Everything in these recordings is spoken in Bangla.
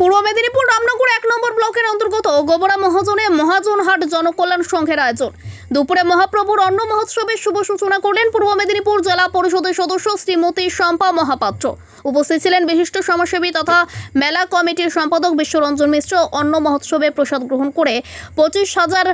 পূর্ব মেদিনীপুর রামনগর এক নম্বর ব্লকের অন্তর্গত গোবরা মহাজনে মহাজনহাট জনকল্যাণ সংঘের আয়োজন। দুপুরে মহাপ্রভুর অন্ন মহোৎসবের শুভ সূচনা করলেন পূর্ব মেদিনীপুর জেলা পরিষদের সদস্য শ্রীমতী শম্পা মহাপাত্র। উপস্থিত ছিলেন বিশিষ্ট সমাজসেবী তথা মেলা কমিটির সম্পাদক বিশ্বরঞ্জন মিশ্র। অন্ন মহোৎসবে প্রসাদ গ্রহণ করে পঁচিশ হাজার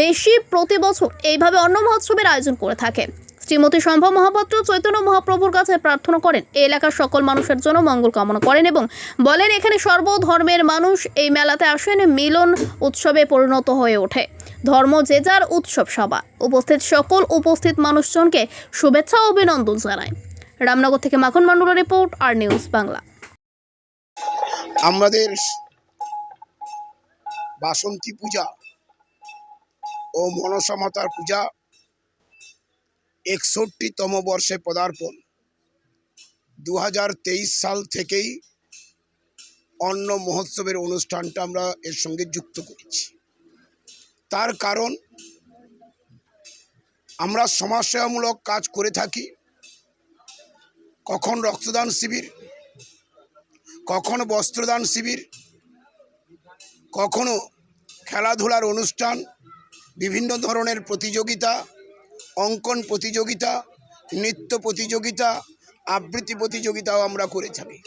বেশি প্রতি বছর এইভাবে অন্ন মহোৎসবের আয়োজন করে থাকে শ্রীমতী শম্ভা মহাপাত্র চৈতন্য মহাপ্রভুর কাছে প্রার্থনা করেন। এই এলাকার সকল মানুষের জন্য মঙ্গল কামনা করেন এবং বলেন, এখানে সর্বধর্মের মানুষ এই মেলাতে আসেন, মিলন উৎসবে পরিণত হয়ে ওঠে। ধর্ম যে যার উৎসব সভা। উপস্থিত সকল উপস্থিত মানুষজনকে শুভেচ্ছা অভিনন্দন জানায় রামনগর থেকে মাখন মণ্ডলের রিপোর্ট, আর নিউজ বাংলা। আমাদের বাসন্তী পূজা ও মনসা পূজা একষট্টিতম বর্ষে পদার্পণ। দু হাজার তেইশ সাল থেকেই অন্ন মহোৎসবের অনুষ্ঠানটা আমরা এর সঙ্গে যুক্ত করেছি। তার কারণ, আমরা সমাজসেবামূলক কাজ করে থাকি। কখন রক্তদান শিবির, কখন বস্ত্রদান শিবির, কখনো খেলাধুলার অনুষ্ঠান, বিভিন্ন ধরনের প্রতিযোগিতা অঙ্কন প্রতিযোগিতা, নৃত্য প্রতিযোগিতা, আবৃত্তি প্রতিযোগিতাও আমরা করে থাকি।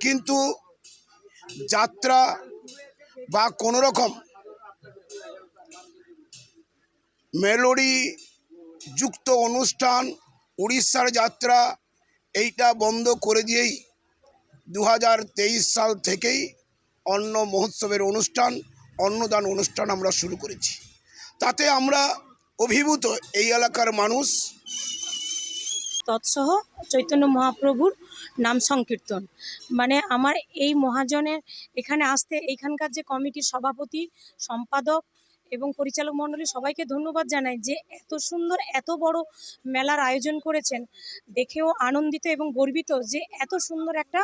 কিন্তু যাত্রা বা কোনো রকম মেলোডি যুক্ত অনুষ্ঠান, উড়িষ্যার যাত্রা, এইটা বন্ধ করে দিয়েই দু হাজার তেইশ সাল থেকেই অন্ন মহোৎসবের অনুষ্ঠান, অন্নদান অনুষ্ঠান আমরা শুরু করেছি। তাতে আমরা অভিভূত এই এলাকার মানুষ। তৎসহ চৈতন্য মহাপ্রভুর নাম সংকীর্তন। মানে আমার এই মহাজনের এখানে আসতে, এইখানকার যে কমিটির সভাপতি, সম্পাদক এবং পরিচালক মণ্ডলী সবাইকে ধন্যবাদ জানাই যে এত সুন্দর, এত বড় মেলার আয়োজন করেছেন। দেখেও আনন্দিত এবং গর্বিত যে এত সুন্দর একটা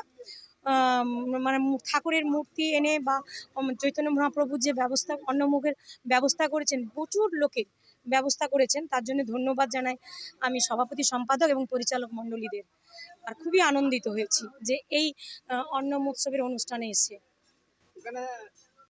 মানে ঠাকুরের মূর্তি এনে বা চৈতন্য মহাপ্রভুর যে ব্যবস্থা, অন্নমুখের ব্যবস্থা করেছেন প্রচুর লোকে। ব্যবস্থা করেছেন, তার জন্য ধন্যবাদ জানাই আমি সভাপতি সম্পাদক এবং পরিচালক মণ্ডলীদের। আর খুবই আনন্দিত হয়েছি যে এই অন্ন মহোৎসবের অনুষ্ঠানে এসে।